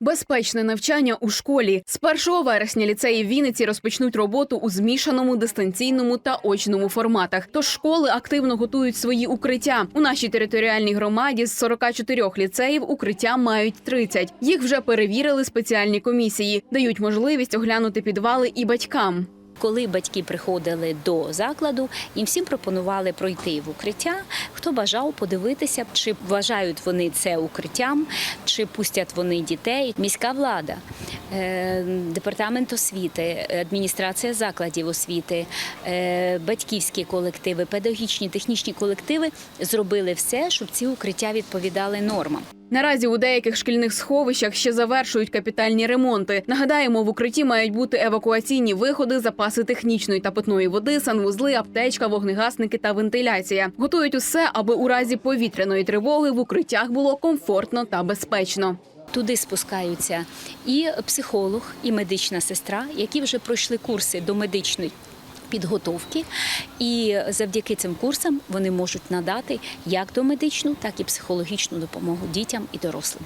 Безпечне навчання у школі з 1 вересня ліцеї Вінниці розпочнуть роботу у змішаному дистанційному та очному форматах. Тож школи активно готують свої укриття. У нашій територіальній громаді з 44 ліцеїв укриття мають 30. Їх вже перевірили спеціальні комісії, дають можливість оглянути підвали і батькам. Коли батьки приходили до закладу, їм всім пропонували пройти в укриття. Хто бажав подивитися, чи вважають вони це укриттям, чи пустять вони дітей. Міська влада, департамент освіти, адміністрація закладів освіти, е, батьківські колективи, педагогічні технічні колективи зробили все, щоб ці укриття відповідали нормам. Наразі у деяких шкільних сховищах ще завершують капітальні ремонти. Нагадаємо, в укритті мають бути евакуаційні виходи, запаси технічної та питної води, санвузли, аптечка, вогнегасники та вентиляція. Готують усе, аби у разі повітряної тривоги в укриттях було комфортно та безпечно. Туди спускаються і психолог, і медична сестра, які вже пройшли курси до медичної. Підготовки, і завдяки цим курсам вони можуть надати як домедичну, так і психологічну допомогу дітям і дорослим.